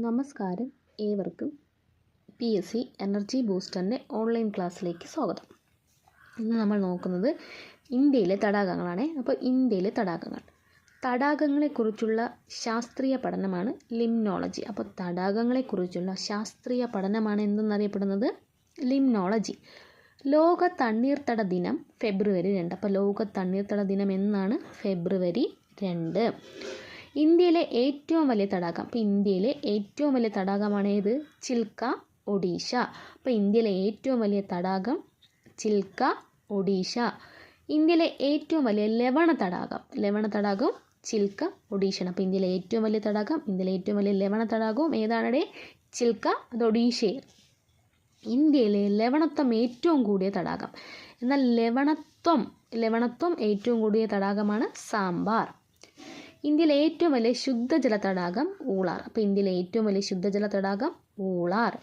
നമസ്കാരം. ഏവർക്കും P S C energy ബൂസ്റ്ററിന്റെ ഓൺലൈൻ ക്ലാസ്സിലേക്ക് സ്വാഗതം. ഇന്ന് നമ്മൾ നോക്കുന്നത് ഇന്ത്യയിലെ തടാകങ്ങളാണ്. അപ്പോൾ ഇന്ത്യയിലെ തടാകങ്ങൾ. തടാകങ്ങളെക്കുറിച്ചുള്ള ശാസ്ത്രീയ പഠനമാണ് ലിംനോളജി. അപ്പോൾ തടാകങ്ങളെക്കുറിച്ചുള്ള ശാസ്ത്രീയ പഠനമാണ് എന്തെന്നറിയപ്പെടുന്നത്? ലിംനോളജി. ലോക തണ്ണീർത്തട ദിനം ഫെബ്രുവരി രണ്ട്. അപ്പോൾ ലോക തണ്ണീർത്തട ദിനം എന്നാണ് ഫെബ്രുവരി രണ്ട്. ഇന്ത്യയിലെ ഏറ്റവും വലിയ തടാകം. അപ്പോൾ ഇന്ത്യയിലെ ഏറ്റവും വലിയ തടാകമാണ് ഏത്? ചിൽക്ക ഒഡീഷ. അപ്പോൾ ഇന്ത്യയിലെ ഏറ്റവും വലിയ തടാകം ചിൽക്ക ഒഡീഷ. ഇന്ത്യയിലെ ഏറ്റവും വലിയ ലവണ തടാകം. ലവണ തടാകം ചിൽക്ക ഒഡീഷ അപ്പോൾ ഇന്ത്യയിലെ ഏറ്റവും വലിയ തടാകം ഇന്ത്യയിലെ ഏറ്റവും വലിയ ലവണ തടാകവും ഏതാണടെ? ചിൽക്ക അത് ഒഡീഷയിൽ ഇന്ത്യയിലെ ലവണത്വം ഏറ്റവും കൂടിയ തടാകം. എന്നാൽ ലവണത്വം ലവണത്വം ഏറ്റവും കൂടിയ തടാകമാണ് സാമ്പാർ. ഇന്ത്യയിലെ ഏറ്റവും വലിയ ശുദ്ധജല തടാകം ഊളാർ. അപ്പോൾ ഇന്ത്യയിലെ ഏറ്റവും വലിയ ശുദ്ധജല തടാകം ഊളാർ.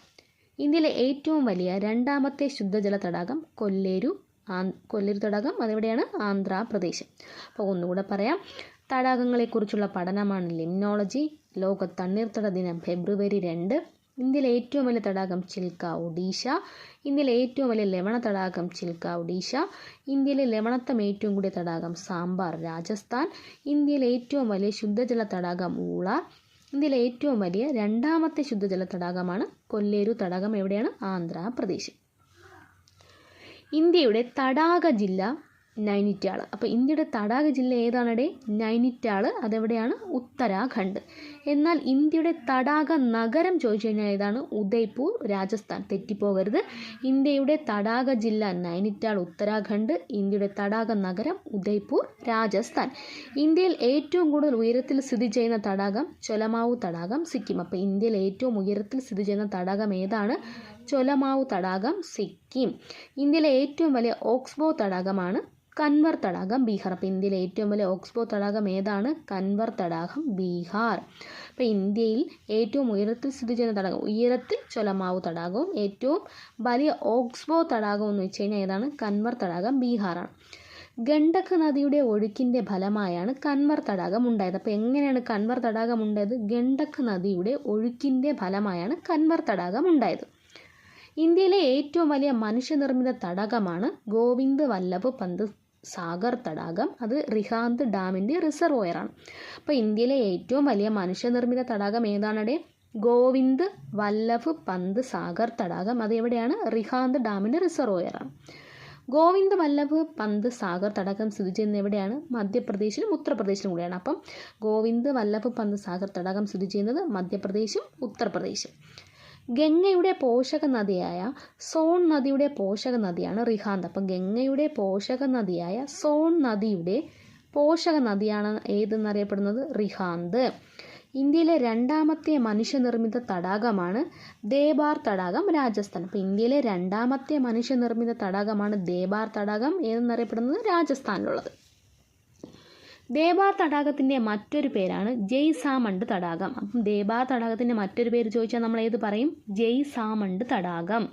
ഇന്ത്യയിലെ ഏറ്റവും വലിയ രണ്ടാമത്തെ ശുദ്ധജല തടാകം കൊല്ലേരു കൊല്ലേരു തടാകം. അതെവിടെയാണ്? ആന്ധ്രാപ്രദേശ്. അപ്പോൾ ഒന്നുകൂടെ പറയാം. തടാകങ്ങളെക്കുറിച്ചുള്ള പഠനമാണ് ലിംനോളജി. ലോക തണ്ണീർത്തട ദിനം ഫെബ്രുവരി രണ്ട്. ഇന്ത്യയിലെ ഏറ്റവും വലിയ തടാകം ചിൽക്ക ഒഡീഷ. ഇന്ത്യയിലെ ഏറ്റവും വലിയ ലവണ തടാകം ചിൽക്ക ഒഡീഷ. ഇന്ത്യയിലെ ലവണത്തം ഏറ്റവും കൂടിയ തടാകം സാമ്പാർ രാജസ്ഥാൻ. ഇന്ത്യയിലെ ഏറ്റവും വലിയ ശുദ്ധജല തടാകം ഊളാർ ഇന്ത്യയിലെ ഏറ്റവും വലിയ രണ്ടാമത്തെ ശുദ്ധജല തടാകമാണ് കൊല്ലേരു തടാകം. എവിടെയാണ്? ആന്ധ്രാപ്രദേശ്. ഇന്ത്യയുടെ തടാക ജില്ല നൈനിറ്റാൾ അപ്പോൾ ഇന്ത്യയുടെ തടാക ജില്ല ഏതാണടേ? നൈനിറ്റാൾ അതെവിടെയാണ്? ഉത്തരാഖണ്ഡ്. എന്നാൽ ഇന്ത്യയുടെ തടാക നഗരം ചോദിച്ചു കഴിഞ്ഞാൽ ഏതാണ്? ഉദയ്പൂർ രാജസ്ഥാൻ. തെറ്റിപ്പോകരുത്. ഇന്ത്യയുടെ തടാക ജില്ല നൈനിറ്റാൾ ഉത്തരാഖണ്ഡ്. ഇന്ത്യയുടെ തടാക നഗരം ഉദയ്പൂർ രാജസ്ഥാൻ. ഇന്ത്യയിൽ ഏറ്റവും കൂടുതൽ ഉയരത്തിൽ സ്ഥിതി ചെയ്യുന്ന തടാകം ചൊലമാവു തടാകം സിക്കിം. അപ്പോൾ ഇന്ത്യയിൽ ഏറ്റവും ഉയരത്തിൽ സ്ഥിതി ചെയ്യുന്ന തടാകം ഏതാണ്? ചൊലമാവു തടാകം സിക്കിം. ഇന്ത്യയിലെ ഏറ്റവും വലിയ ഓക്സ്ബോ തടാകമാണ് കൻവർ തടാകം ബീഹാർ. അപ്പോൾ ഇന്ത്യയിലെ ഏറ്റവും വലിയ ഓക്സ്ബോ തടാകം ഏതാണ്? കൻവർ തടാകം ബീഹാർ. അപ്പോൾ ഇന്ത്യയിൽ ഏറ്റവും ഉയരത്തിൽ സ്ഥിതി ചെയ്യുന്ന തടാകം ഉയരത്തിൽ ചൊലമാവ് തടാകവും ഏറ്റവും വലിയ ഓക്സ്ബോ തടാകം എന്ന് വെച്ച് കഴിഞ്ഞാൽ ഏതാണ്? കൻവർ തടാകം ബീഹാറാണ്. ഗണ്ഡക് നദിയുടെ ഒഴുക്കിന്റെ ഫലമായാണ് കൻവർ തടാകം ഉണ്ടായത്. അപ്പോൾ എങ്ങനെയാണ് കൻവർ തടാകം ഉണ്ടായത്? ഗണ്ഡക് നദിയുടെ ഒഴുക്കിന്റെ ഫലമായാണ് കൻവർ തടാകം ഉണ്ടായത്. ഇന്ത്യയിലെ ഏറ്റവും വലിയ മനുഷ്യനിർമ്മിത തടാകമാണ് ഗോവിന്ദ് വല്ലഭ് പന്ത് സാഗർ തടാകം അത് റിഹാന്ത് ഡാമിന്റെ റിസർവോയറാണ്. അപ്പോൾ ഇന്ത്യയിലെ ഏറ്റവും വലിയ മനുഷ്യനിർമ്മിത തടാകം ഏതാണടെ ഗോവിന്ദ് വല്ലഭ് പന്ത് സാഗർ തടാകം അത് എവിടെയാണ്? റിഹാന്ത് ഡാമിന്റെ റിസർവോയറാണ്. ഗോവിന്ദ് വല്ലഭ് പന്ത് സാഗർ തടാകം സ്ഥിതി ചെയ്യുന്നത് എവിടെയാണ്? മധ്യപ്രദേശിലും ഉത്തർപ്രദേശിലും കൂടെയാണ്. അപ്പം ഗോവിന്ദ് വല്ലഭ് പന്ത് സാഗർ തടാകം സ്ഥിതി ചെയ്യുന്നത് മധ്യപ്രദേശും ഉത്തർപ്രദേശും. ഗംഗയുടെ പോഷക നദിയായ സോൺ നദിയുടെ പോഷക നദിയാണ് റിഹാന്ത്. അപ്പം ഗംഗയുടെ പോഷക നദിയായ സോൺ നദിയുടെ പോഷക നദിയാണ് ഏതെന്നറിയപ്പെടുന്നത്? റിഹാന്ത്. ഇന്ത്യയിലെ രണ്ടാമത്തെ മനുഷ്യനിർമ്മിത തടാകമാണ് ദേബാർ തടാകം രാജസ്ഥാൻ. അപ്പോൾ ഇന്ത്യയിലെ രണ്ടാമത്തെ മനുഷ്യനിർമ്മിത തടാകമാണ് ദേബാർ തടാകം ഏതെന്നറിയപ്പെടുന്നത്? രാജസ്ഥാനിലുള്ളത്. ദേബാർ തടാകത്തിന്റെ മറ്റൊരു പേരാണ് ജയ്സാമണ്ട് തടാകം. അപ്പം ദേബാർ തടാകത്തിന്റെ മറ്റൊരു പേര് ചോദിച്ചാൽ നമ്മൾ ഏത് പറയും? ജയ്സാമണ്ട് തടാകം.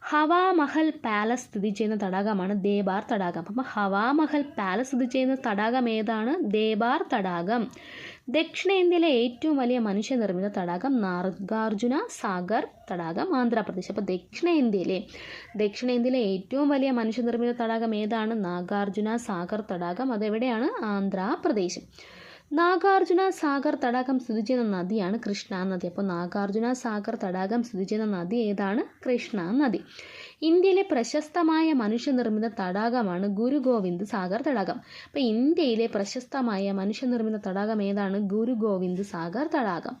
ഹവാമഹൽ പാലസ് സ്ഥിതി ചെയ്യുന്ന തടാകമാണ് ദേബാർ തടാകം. അപ്പം ഹവാമഹൽ പാലസ് സ്ഥിതി ചെയ്യുന്ന തടാകം ഏതാണ്? ദേബാർ തടാകം. ദക്ഷിണേന്ത്യയിലെ ഏറ്റവും വലിയ മനുഷ്യനിർമ്മിത തടാകം നാഗാർജുന സാഗർ തടാകം ആന്ധ്രാപ്രദേശ്. അപ്പോൾ ദക്ഷിണേന്ത്യയിലെ ദക്ഷിണേന്ത്യയിലെ ഏറ്റവും വലിയ മനുഷ്യനിർമ്മിത തടാകം ഏതാണ്? നാഗാർജുന സാഗർ തടാകം. അതെവിടെയാണ്? ആന്ധ്രാപ്രദേശ്. നാഗാർജുന സാഗർ തടാകം സ്ഥിതി ചെയ്യുന്ന നദിയാണ് കൃഷ്ണ നദി. അപ്പോൾ നാഗാർജുന സാഗർ തടാകം സ്ഥിതി ചെയ്യുന്ന നദി ഏതാണ്? കൃഷ്ണ നദി. ഇന്ത്യയിലെ പ്രശസ്തമായ മനുഷ്യനിർമ്മിത തടാകമാണ് ഗുരു ഗോവിന്ദ് സാഗർ തടാകം. അപ്പോൾ ഇന്ത്യയിലെ പ്രശസ്തമായ മനുഷ്യനിർമ്മിത തടാകം ഏതാണ്? ഗുരു ഗോവിന്ദ് സാഗർ തടാകം.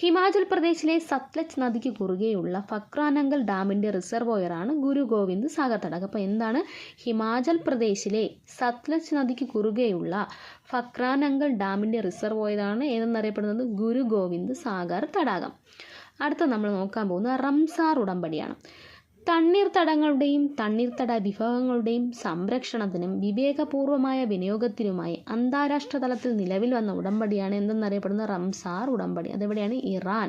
ഹിമാചൽ പ്രദേശിലെ സത്ലജ് നദിക്ക് കുറുകെയുള്ള ഫക്രാനങ്കൽ ഡാമിന്റെ റിസർവോയറാണ് ഗുരു ഗോവിന്ദ് സാഗർ തടാകം. അപ്പോൾ എന്താണ്? ഹിമാചൽ പ്രദേശിലെ സത്ലജ് നദിക്ക് കുറുകെയുള്ള ഫക്രാനങ്കൽ ഡാമിന്റെ റിസർവോയറാണ് ഏതെന്നറിയപ്പെടുന്നത്? ഗുരു ഗോവിന്ദ് സാഗർ തടാകം. അടുത്ത നമ്മൾ നോക്കാൻ പോകുന്നത് റംസാർ ഉടമ്പടിയാണ്. തണ്ണീർത്തടങ്ങളുടെയും തണ്ണീർത്തട വിഭവങ്ങളുടെയും സംരക്ഷണത്തിനും വിവേകപൂർവമായ വിനിയോഗത്തിനുമായി അന്താരാഷ്ട്ര തലത്തിൽ നിലവിൽ വന്ന ഉടമ്പടിയാണ് എന്തെന്നറിയപ്പെടുന്ന റംസാർ ഉടമ്പടി. അതെവിടെയാണ്? ഇറാൻ.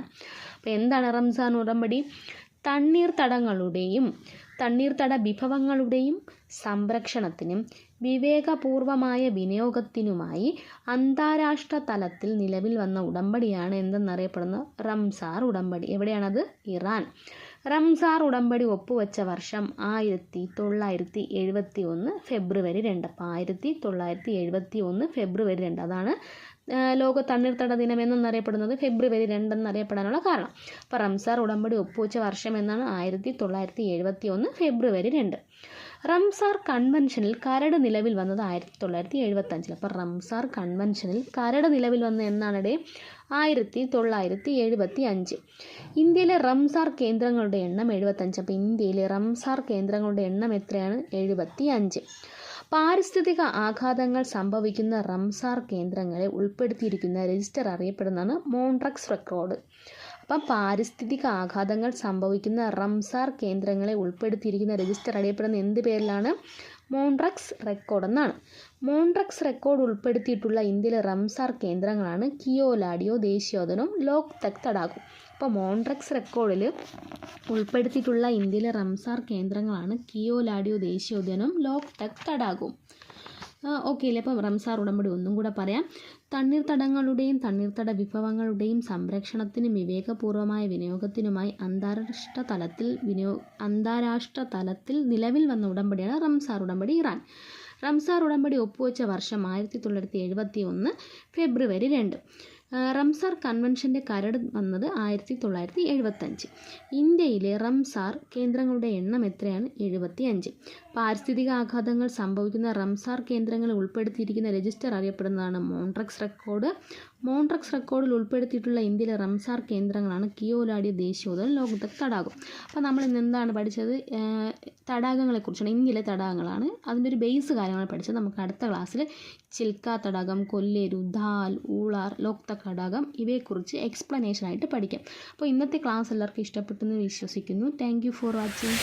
അപ്പോൾ എന്താണ് റംസാൻ ഉടമ്പടി? തണ്ണീർത്തടങ്ങളുടെയും തണ്ണീർത്തട വിഭവങ്ങളുടെയും സംരക്ഷണത്തിനും വിവേകപൂർവമായ വിനിയോഗത്തിനുമായി അന്താരാഷ്ട്ര തലത്തിൽ നിലവിൽ വന്ന ഉടമ്പടിയാണ് എന്തെന്നറിയപ്പെടുന്ന റംസാർ ഉടമ്പടി. എവിടെയാണത്? ഇറാൻ. റംസാർ ഉടമ്പടി ഒപ്പുവെച്ച വർഷം ആയിരത്തി തൊള്ളായിരത്തി എഴുപത്തി ഒന്ന് ഫെബ്രുവരി രണ്ട്. അപ്പോൾ ആയിരത്തി തൊള്ളായിരത്തി എഴുപത്തി ഒന്ന് ഫെബ്രുവരി രണ്ട്. അതാണ് ലോക തണ്ണീർത്തട ദിനം എന്നറിയപ്പെടുന്നത് ഫെബ്രുവരി രണ്ടെന്നറിയപ്പെടാനുള്ള കാരണം. അപ്പോൾ റംസാർ ഉടമ്പടി ഒപ്പുവെച്ച വർഷം എന്നാണ് ആയിരത്തി തൊള്ളായിരത്തി എഴുപത്തി ഒന്ന് ഫെബ്രുവരി രണ്ട്. റംസാർ കൺവെൻഷനിൽ കരട് നിലവിൽ വന്നത് ആയിരത്തി തൊള്ളായിരത്തി എഴുപത്തഞ്ചിൽ അപ്പോൾ റംസാർ കൺവെൻഷനിൽ കരട് നിലവിൽ വന്നത് എന്നാണിടെ ആയിരത്തി തൊള്ളായിരത്തി എഴുപത്തി അഞ്ച് ഇന്ത്യയിലെ റംസാർ കേന്ദ്രങ്ങളുടെ എണ്ണം എഴുപത്തഞ്ച് അപ്പോൾ ഇന്ത്യയിലെ റംസാർ കേന്ദ്രങ്ങളുടെ എണ്ണം എത്രയാണ്? എഴുപത്തി അഞ്ച് പാരിസ്ഥിതിക ആഘാതങ്ങൾ സംഭവിക്കുന്ന റംസാർ കേന്ദ്രങ്ങളെ ഉൾപ്പെടുത്തിയിരിക്കുന്ന രജിസ്റ്റർ അറിയപ്പെടുന്നതാണ് മോൺട്രക്സ് റെക്കോർഡ്. അപ്പം പാരിസ്ഥിതിക ആഘാതങ്ങൾ സംഭവിക്കുന്ന റംസാർ കേന്ദ്രങ്ങളെ ഉൾപ്പെടുത്തിയിരിക്കുന്ന രജിസ്റ്റർ അറിയപ്പെടുന്ന എന്ത് പേരിലാണ്? മോൺട്രക്സ് റെക്കോർഡ് എന്നാണ് മോൺട്രക്സ് റെക്കോർഡ് ഉൾപ്പെടുത്തിയിട്ടുള്ള ഇന്ത്യയിലെ റംസാർ കേന്ദ്രങ്ങളാണ് കിയോലാഡിയോ ദേശീയോദ്യാനവും ലോക് തക് തടാകും. അപ്പോൾ മോൺട്രക്സ് റെക്കോർഡിൽ ഉൾപ്പെടുത്തിയിട്ടുള്ള ഇന്ത്യയിലെ റംസാർ കേന്ദ്രങ്ങളാണ് കിയോലാഡിയോ ദേശീയോദ്യാനവും ലോക് തക് തടാകവും ഓക്കെ അല്ലേ. അപ്പം റംസാർ ഉടമ്പടി ഒന്നും കൂടെ പറയാം. തണ്ണീർത്തടങ്ങളുടെയും തണ്ണീർത്തട വിഭവങ്ങളുടെയും സംരക്ഷണത്തിനും വിവേകപൂർവമായ വിനിയോഗത്തിനുമായി അന്താരാഷ്ട്ര തലത്തിൽ വിനിയോ അന്താരാഷ്ട്ര തലത്തിൽ നിലവിൽ വന്ന ഉടമ്പടിയാണ് റംസാർ ഉടമ്പടി ഇറാൻ. റംസാർ ഉടമ്പടി ഒപ്പുവെച്ച വർഷം ആയിരത്തി തൊള്ളായിരത്തി എഴുപത്തി ഒന്ന് ഫെബ്രുവരി രണ്ട്. റംസാർ കൺവെൻഷന്റെ കരട് വന്നത് ആയിരത്തി തൊള്ളായിരത്തി എഴുപത്തഞ്ച്. ഇന്ത്യയിലെ റംസാർ കേന്ദ്രങ്ങളുടെ എണ്ണം എത്രയാണ്? എഴുപത്തി അഞ്ച് പാരിസ്ഥിതിക ആഘാതങ്ങൾ സംഭവിക്കുന്ന റംസാർ കേന്ദ്രങ്ങളെ ഉൾപ്പെടുത്തിയിരിക്കുന്ന രജിസ്റ്റർ അറിയപ്പെടുന്നതാണ് മോൺട്രക്സ് റെക്കോർഡ്. മോൺട്രക്സ് റെക്കോർഡിൽ ഉൾപ്പെടുത്തിയിട്ടുള്ള ഇന്ത്യയിലെ റംസാർ കേന്ദ്രങ്ങളാണ് കിയോലാടിയ ദേശീയോദ്യാനം ലോകത്തക് തടാകം. അപ്പോൾ നമ്മൾ ഇന്ന് എന്താണ് പഠിച്ചത്? തടാകങ്ങളെക്കുറിച്ചാണ് ഇന്ത്യയിലെ തടാകങ്ങളാണ്. അതിന്റെ ഒരു ബേസ് കാര്യങ്ങൾ പഠിച്ചത്. നമുക്ക് അടുത്ത ക്ലാസ്സിൽ ചിൽക്ക തടാകം കൊല്ലേരു ധാൽ ഊളാർ ലോക്തക് തടാകം ഇവയെക്കുറിച്ച് എക്സ്പ്ലനേഷനായിട്ട് പഠിക്കാം. അപ്പോൾ ഇന്നത്തെ ക്ലാസ് എല്ലാവർക്കും ഇഷ്ടപ്പെട്ടെന്ന് വിശ്വസിക്കുന്നു. Thank for watching